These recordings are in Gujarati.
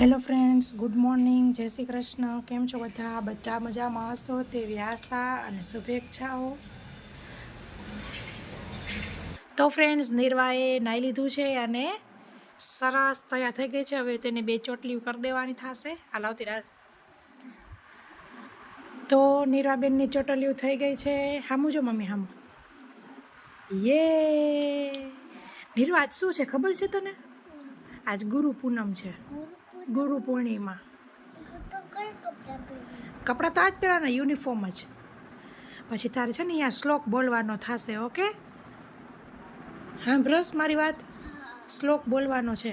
હેલો ફ્રેન્ડ્સ ગુડ મોર્નિંગ જય શ્રી કૃષ્ણ. કેમ છો બધા? બધા મજામાં હશો તેવી આશા અને શુભેચ્છાઓ. તો ફ્રેન્ડ્સ નિર્વાએ નાહી લીધું છે અને સરસ તૈયાર થઈ ગઈ છે. હવે તેને બે ચોટલી કરી દેવાની થશે. આ લાવતી રાત તો નિર્વાબેનની ચોટલીઓ થઈ ગઈ છે. હામું જો, મમ્મી, હામું. યે! નિર્વા, આજ શું છે? ખબર છે તને? આજ ગુરુ પૂનમ છે. ગુરુ પૂર્ણિમા. કપડા તો આજ પહેરવાના યુનિફોર્મ જ. પછી તારે છે ને અહીંયા શ્લોક બોલવાનો થશે ઓકે હા બ્રશ મારી વાત? શ્લોક બોલવાનો છે.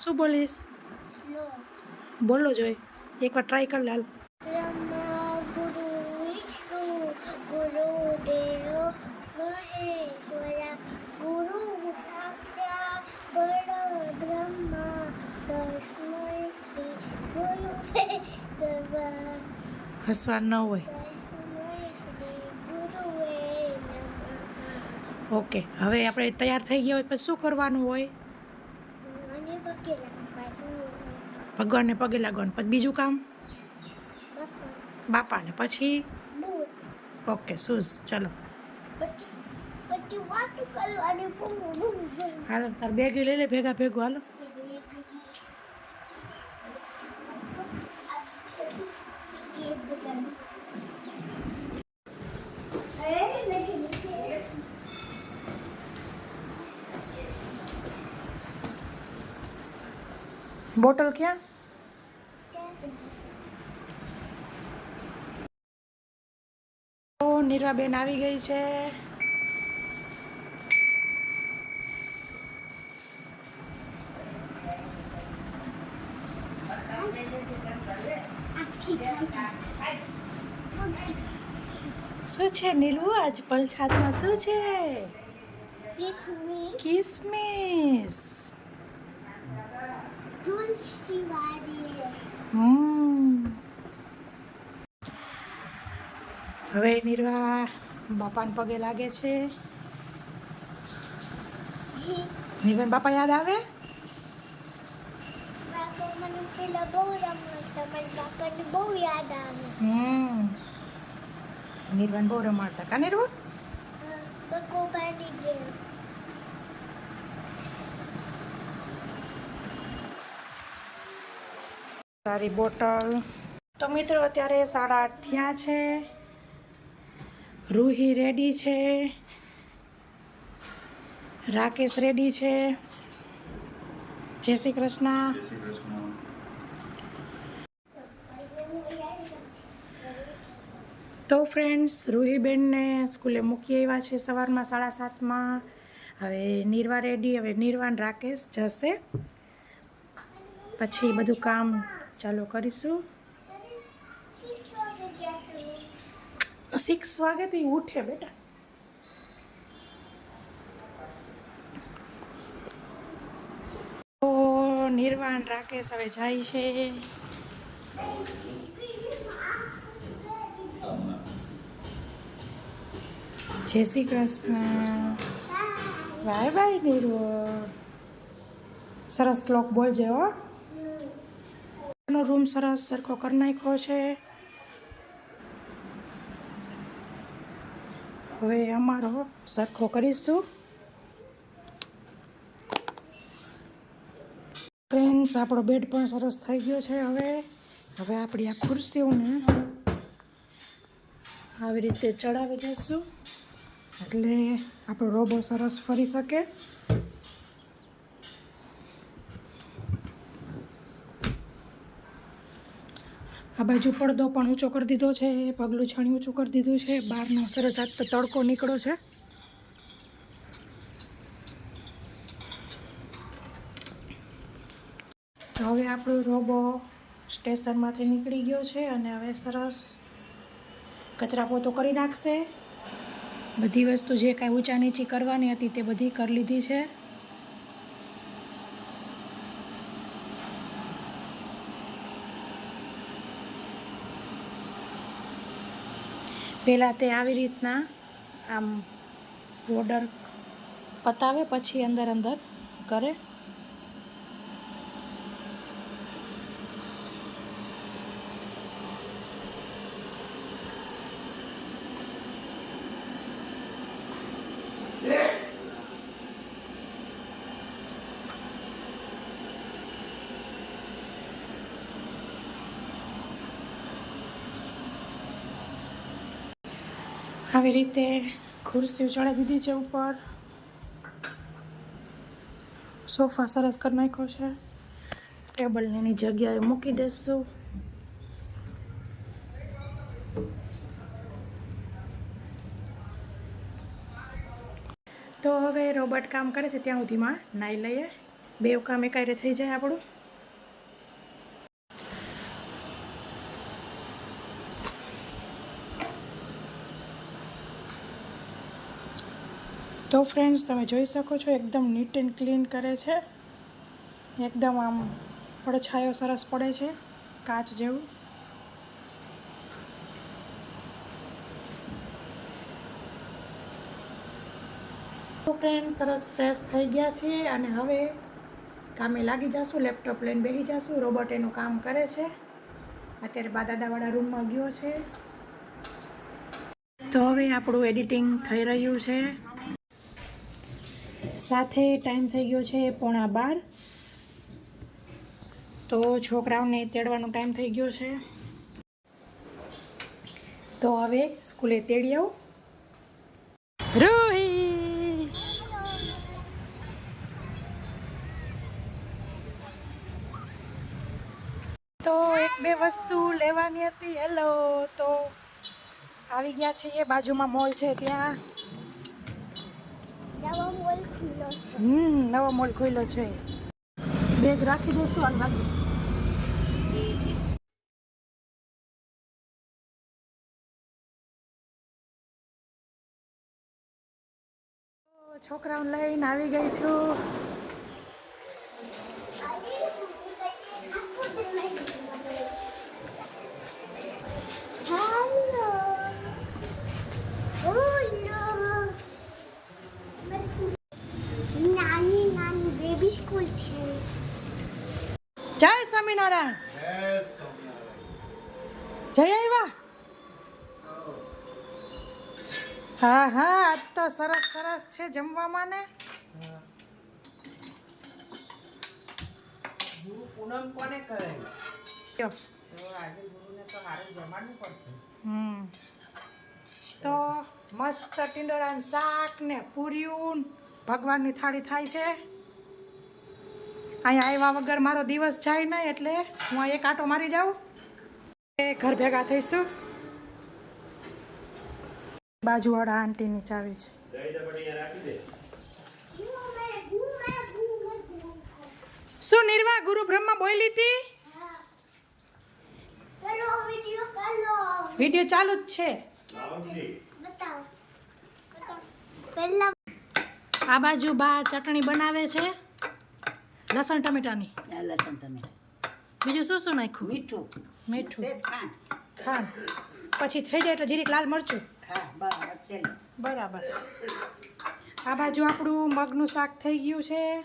શું બોલીશ? લો બોલો જોઈ. એકવાર ટ્રાય કર લાલ. ગુરુ ગુરુ દેવ ગુરુ સાક્ષાત પરબ્રહ્મા તસ્મૈ શ્રી ગુરુવે નમઃ હસવા ન હોય ઓકે હવે આપણે તૈયાર થઈ ગયા હોય પછી શું કરવાનું હોય? ભગવાનને પગે લાગવાનું. પછી બીજું કામ? બાપાને. પછી? ઓકે શૂઝ ચલો. હાલો તાર બેગ લઈ લે ભેગા ભેગું હાલો. બોટલ ક્યાં? નિરવાબેન આવી ગઈ છે. શું છે નીલવું આજ પલછાતમાં શું છે? કિસમિસ હમ હવે નિર્વા બાપાને પગે લાગે છે. નીરવાન બાપા યાદ આવે? બહુ યાદ આવે. હમ. નીરવાન બહુ રમાડતા. કા નીરવા? બકો પાણી ગયો સારી બોટલ. તો મિત્રો અત્યારે સાડા આઠ થયા છે. રૂહી રેડી છે. રાકેશ રેડી છે. જય શ્રી કૃષ્ણ. તો ફ્રેન્ડ્સ રૂહીબેનને સ્કૂલે મૂકી આવ્યા છે સવારમાં સાડા સાતમાં. હવે નિર્વા રેડી હવે નિર્વાણ રાકેશ જશે. પછી બધું કામ ચાલુ કરીશું. સિક્સ વાગે તો ઉઠે બેટા. નિર્વાણ, રાકેશ હવે જાય છે. જય શ્રી કૃષ્ણ. બાય બાય નિર્વ સરસ શ્લોક બોલજે હો. એનો રૂમ સરસ સરખો કરી નાખ્યો છે. હવે અમારો સરખો કરીશું. ફ્રેન્ડ્સ આપણો બેડ પણ સરસ થઈ ગયો છે હવે. હવે આપણી આ ખુરશીઓને આવી રીતે ચડાવી દઈશું. એટલે આપણો રોબો સરસ ફરી શકે. આ બાજુ પડદો પણ ઊંચો કરી દીધો છે પગલું છણી ઊંચું કરી દીધું છે બહારનો સરસ હાથ તડકો નીકળો છે. તો હવે આપણો રોબો સ્ટેશનમાંથી નીકળી ગયો છે અને હવે સરસ કચરા પોતો કરી નાખશે. બધી વસ્તુ જે કાંઈ ઊંચા નીચી કરવાની હતી તે બધી કરી લીધી છે. પહેલાં તે આવી રીતના આમ બોર્ડર પતાવે પછી અંદર અંદર કરે. આવી રીતે ખુરશી ચડાવી દીધી છે ઉપર. સોફા સરસ કરી નાખ્યો છે. ટેબલને એની જગ્યાએ મૂકી દઈશું તો હવે રોબોટ કામ કરે છે ત્યાં સુધીમાં નાઈ લઈએ. બે કામ એકાયરે થઈ જાય આપણું. તો ફ્રેન્ડ્સ તમે જોઈ શકો છો, એકદમ નીટ એન્ડ ક્લીન કરે છે. એકદમ આમ પડછાયો સરસ પડે છે, કાચ જેવું. તો ફ્રેન્ડ સરસ ફ્રેશ થઈ ગયા છીએ અને હવે કામે લાગી જશું લેપટોપ લઈને બેસી જશું. રોબોટ એનું કામ કરે છે. અત્યારે બા દાદાવાળા રૂમમાં ગયો છે. તો હવે આપણું એડિટિંગ થઈ રહ્યું છે. સાથે ટાઈમ થઈ ગયો છે પોણા બાર. તો છોકરાઓને તેડવાનો ટાઈમ થઈ ગયો છે. તો હવે સ્કૂલે તેડી આવું. રોહી તો એક બે વસ્તુ લેવાની હતી. હેલો તો આવી ગયા છીએ બાજુમાં મોલ છે ત્યાં. હમ, નવો મોલ ખુલ્લો છે. બેગ રાખી દઈશું અને વાગી તો છોકરાઓને લઈને આવી ગઈ છું. જય સ્વામિનારાયણ. જય આવ્યા હા હા આજ તો સરસ સરસ છે જમવામાં ને. પૂનમ કોને કરે? તો આજે ગુરુને તો હારે જમાડવું પડશે. હમ. તો મસ્ત ટીંડોરાનું શાક ને પૂર્યું ભગવાનની થાળી થાય છે. અહીંયા આવ્યા વગર મારો દિવસ જાય નહીં એટલે હું આ એક આંટો મારી જાઉં. એ ઘર ભેગા થઈશું. બાજુવાળા આંટીની ચાવી છે. શું નિર્વા ગુરુ બ્રહ્મા બોલી હતી? વિડિયો વીડિયો ચાલુ જ છે. આ બાજુ બા ચટણી બનાવે છે. લસણ ટમેટાની. લસણ ટમેટા. બીજું શું શું નાખ્યું? મીઠું. મીઠું. ખાંડ. પછી થઈ જાય એટલે જીરીક લાલ મરચું? બરાબર. આ બાજુ આપણું મગનું શાક થઈ ગયું છે.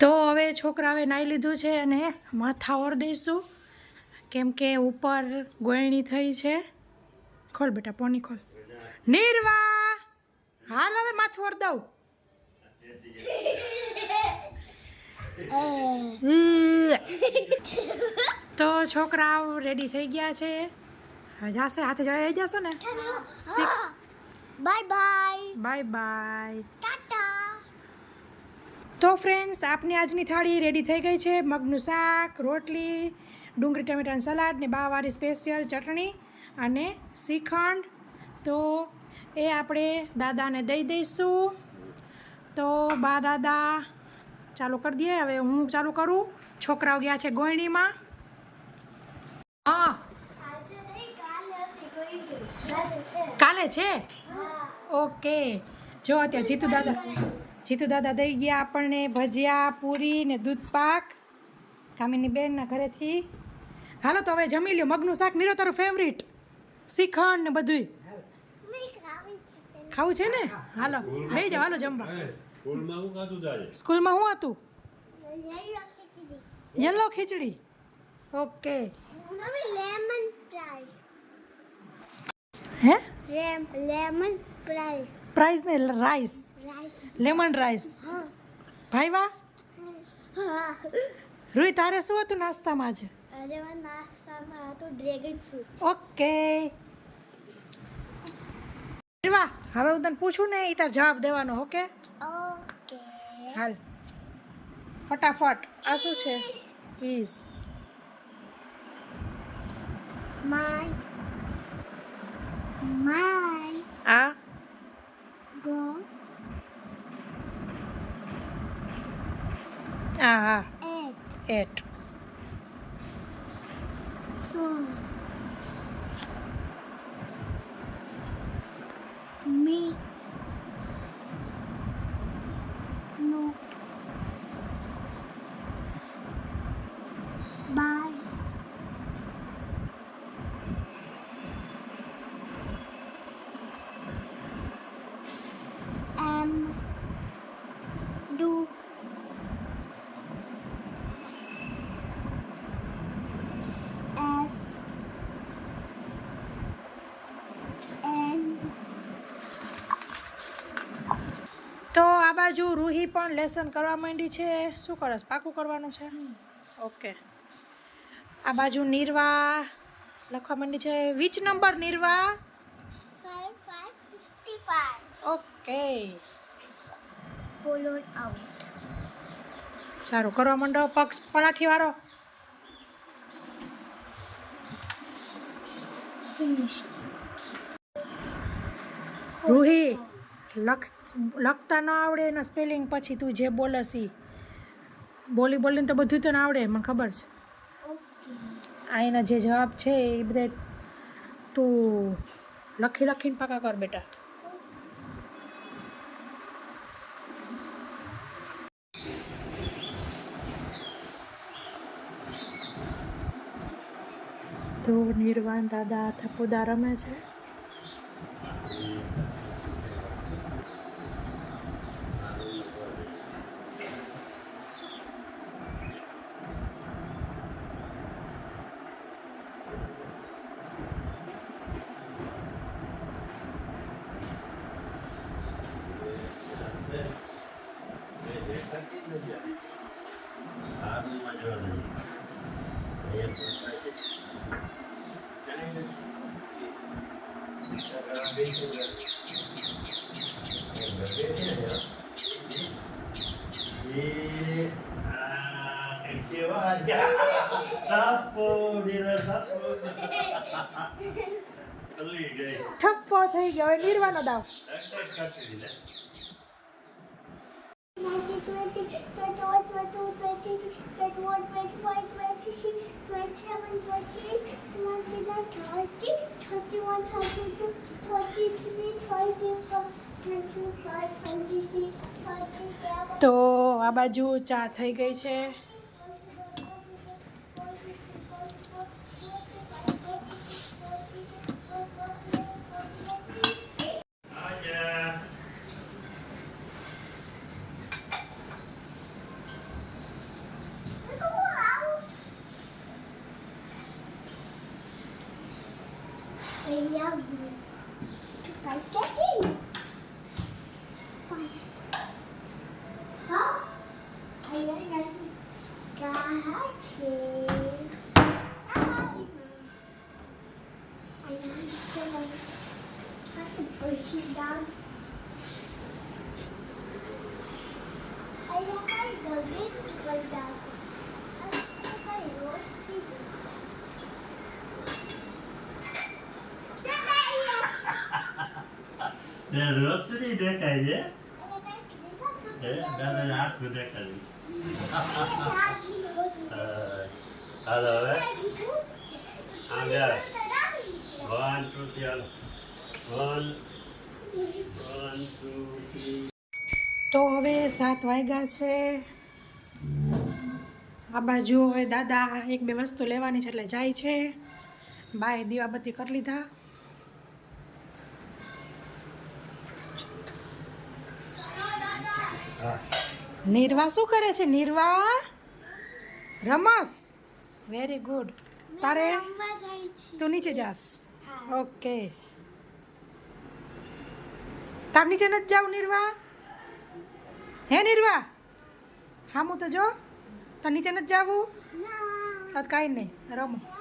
તો હવે છોકરાએ નાહી લીધું છે અને માથા ઓર દઈશું. કેમ કે ઉપર ગોળણી થઈ છે. ખોલ બેટા પોની ખોલ. નિર્વા હાલ હવે માથું દઉં તો છોકરાઓ રેડી થઈ ગયા છે. જાશે હાથે જઈ જશો ને? Six bye bye bye bye tata તો ફ્રેન્ડ્સ આપની આજની થાળી રેડી થઈ ગઈ છે. મગનું શાક રોટલી ડુંગળી ટમેટાનું સલાડ ને બાવારી સ્પેશિયલ ચટણી અને શ્રીખંડ. તો એ આપણે દાદાને દઈ દઈશું. તો બા દાદા, ચાલુ કરી દઈએ. હવે હું ચાલુ કરું. છોકરાઓ ગયા છે ગોયણીમાં. હા. કાલે છે? ઓકે. જો અત્યારે જીતુ દાદા જીતુ દાદા દઈ ગયા આપણને ભજીયા, પૂરી ને દૂધ પાક. કામિની બેનના ઘરેથી. હાલો તો હવે જમી લ્યો. મગનું શાક નીરો તારું ફેવરિટ શ્રીખંડ ને પહેલા. ખાવું છે ને? હાલો લઈ જાઓ હાલો જમવા. સ્કૂલમાં હું ખાધું તારે? સ્કૂલમાં શું હતું? Yellow khichdi. Okay. Lemon price હે? લેમન પ્રાઈસ પ્રાઇસ ને રાઈસ. Lemon rice. હા. ભાઈ વાહ હા. રૂઈ તારે શું હતું નાસ્તામાં આજે? આજે નાસ્તામાં હતું ડ્રેગન ફ્રૂટ. ઓકે. વાહ હવે હું તને પૂછું ને એ તાર જવાબ દેવાનો ઓકે? ઓકે. હાલ. ફટાફટ. આ શું છે? પ્લીઝ માય માય આ? ગો આ હા. At at for me. બાજુ રૂહી પણ લેસન કરવા માંડી છે. શું કરસ પાકું કરવાનું છે? ઓકે. આ બાજુ નિર્વા લખવા માંડી છે. Which number Nirva? ઓકે. સારું કરવા માંડો. પક્ષ પલાઠી વાળો. રૂહી. લખ લખતા ન આવડે એના સ્પેલિંગ પછી તું જે બોલસ એ બોલી બોલીને તો બધું તને આવડે મને ખબર છે. આ એના જે જવાબ છે એ બધા તું લખી લખીને પાકા કર બેટા. તો નિર્વાણ દાદા થપુદા રમે છે? Thirty-two, thirty-three, thirty-four, thirty-five, thirty-six, thirty-seven. તો આ બાજુ ચા થઈ ગઈ છે રોશની દેખાય છે? હે દાદા આંખ દેખાય હાલો હવે. આમ જા વન ટુ થ્રી હાલો. વન વન ટુ તો હવે સાત વાગ્યા છે. આ બાજુ હવે દાદા એક બે વસ્તુ લેવાની છે એટલે જાય છે. બાય દીવાબત્તી કરી લીધા. નિર્વા શું કરે છે? નિર્વા? રમસ. વેરી ગુડ તારે? તું નીચે જાસ. ઓકે. તાર નીચે નથી જાવ નિર્વા? હે નિર્વા? હા હું તો જો. તાર નીચે નથી જાવું? આ કાંઈ નહીં. રમો.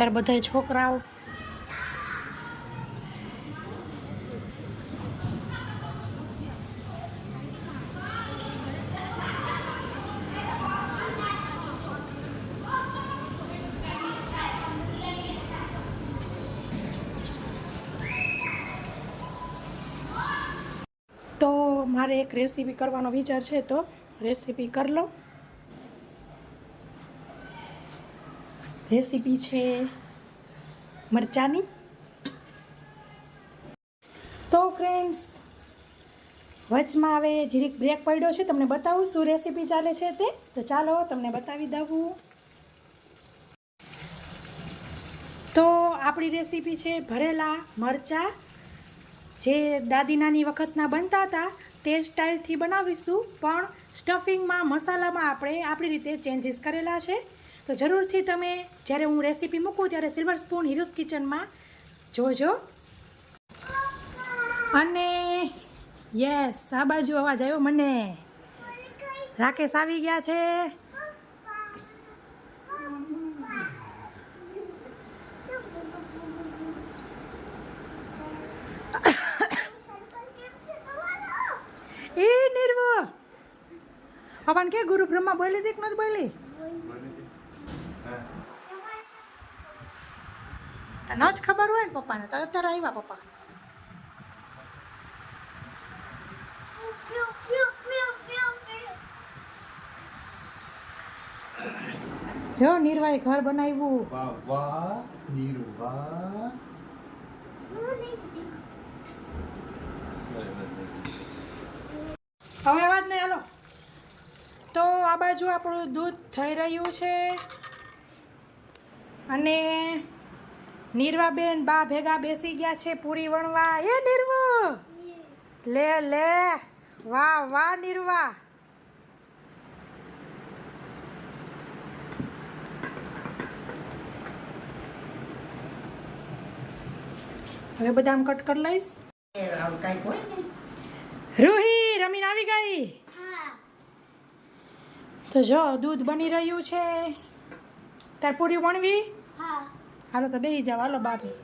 અત્યારે બધા છોકરાઓ. તો મારે એક રેસીપી કરવાનો વિચાર છે તો રેસીપી કરી લો. રેસીપી છે મરચાની. તો ફ્રેન્ડ્સ વચમાં હવે જીરીક બ્રેક પડ્યો છે, તમને બતાવું શું રેસીપી ચાલે છે તે. તો ચાલો તમને બતાવી દઉં. તો આપણી રેસીપી છે ભરેલા મરચાં. જે દાદી નાની વખતના બનતા હતા, તે સ્ટાઇલથી બનાવીશું. પણ સ્ટફિંગમાં મસાલામાં આપણે આપણી રીતે ચેન્જીસ કરેલા છે. તો જરૂરથી તમે જ્યારે હું રેસીપી મૂકું ત્યારે સિલ્વર સ્પૂન હીરોઝ કિચનમાં જોજો. અને યસ આ બાજુ અવાજ આવ્યો મને. રાકેશ આવી ગયા છે. એ નિર્વ. પવન કે ગુરુ બ્રહ્મા બોલી હતી કે નથી બોલી? તને જ ખબર હોય ને પપ્પાને. તો અત્યારે આવ્યા પપ્પા. જો નિર્વાય ઘર બનાવ્યું. વાહ વાહ નીરુ હવે અવાજ નહીં હાલો. તો આ બાજુ આપણું દૂધ થઈ રહ્યું છે. અને નીરવાબેન બા ભેગા બેસી ગયા છે પૂરી વણવા. એ નીરવો! લે લે. વાહ વાહ નીરવા. હવે બધા આમ કટ કરી લઈશ. રૂહી રમીને આવી ગઈ? તો જો દૂધ બની રહ્યું છે. તાર પૂરી વણવી? હાલો તો બેસી જાવ હાલો બાપી.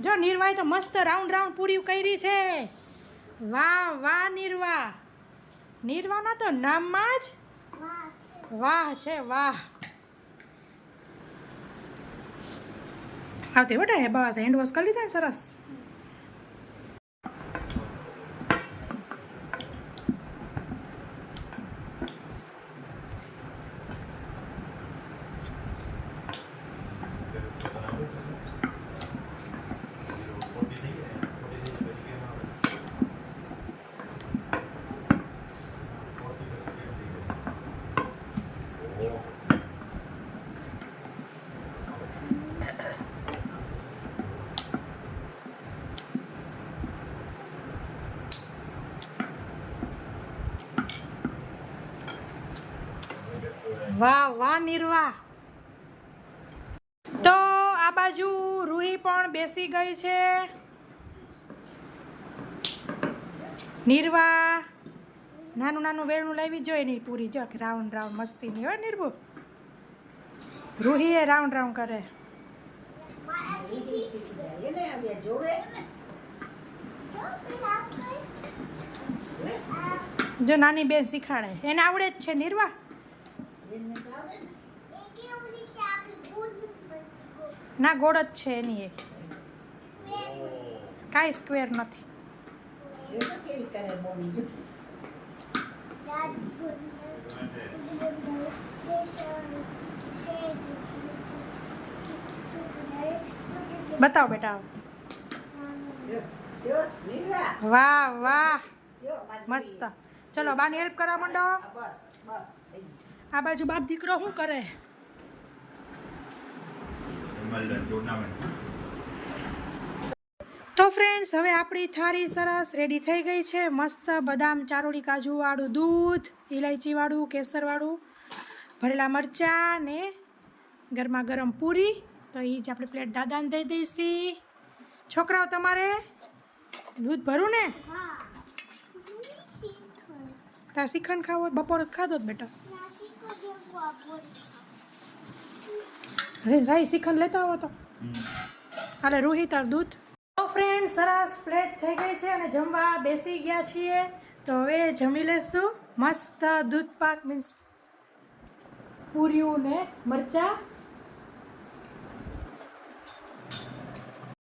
જો નિર્વાય તો મસ્ત રાઉન્ડ રાઉન્ડ પૂરી કરી છે. વાહ વાહ નિર્વા. નિર્વાના તો નામમાં જ? વાહ છે, વાહ. આવતી બેટા હે, બસ હેન્ડ વોશ કરી લીધા સરસ? વાહ વાહ નિર્વા તો આ બાજુ રૂહી પણ બેસી ગઈ છે. નિર્વા નાનું નાનું વેણું લાવી જોઈએ ની પૂરી. જો રાઉન્ડ રાઉન્ડ મસ્તીની હોય નિર્ભુ. રૂહી એ રાઉન્ડ રાઉન્ડ કરે. જો, નાની બેન શીખાડે. એને આવડે જ છે નિર્વા ને ના ગોળ જ છે એની એ કાંઈ સ્ક્વેર નથી જો તો કેવી કરે બોલી જો બતાવો બેટા જો જો નીરવા વાહ વાહ જો મારી મસ્ત ચલો બાની હેલ્પ કરવા માંડો આ બસ બસ થઈ ગયું. આ બાજુ બાપ દીકરો શું કરે? તો ફ્રેન્ડ્સ હવે આપણી થાળી સરસ રેડી થઈ ગઈ છે. મસ્ત બદામ ચારોળી કાજુવાળું દૂધ ઇલાયચીવાળું કેસરવાળું ભરેલા મરચાં ને ગરમા ગરમ પૂરી. તો એ જ આપણે પ્લેટ દાદાને દઈ દઈશી. છોકરાઓ તમારે દૂધ ભરું ને? હા. તાર શ્રીખંડ ખાવો બપોર ખાધો જ બેટા. રાઈ શ્રીખંડ લેતા આવો તો. હાલે, રૂહી તાર દૂધ. તો ફ્રેન્ડ સરસ પ્લેટ થઈ ગઈ છે અને જમવા બેસી ગયા છીએ. તો હવે જમી લેશું. મસ્ત દૂધ પાક મીન્સ પૂરીઓ ને મરચાં.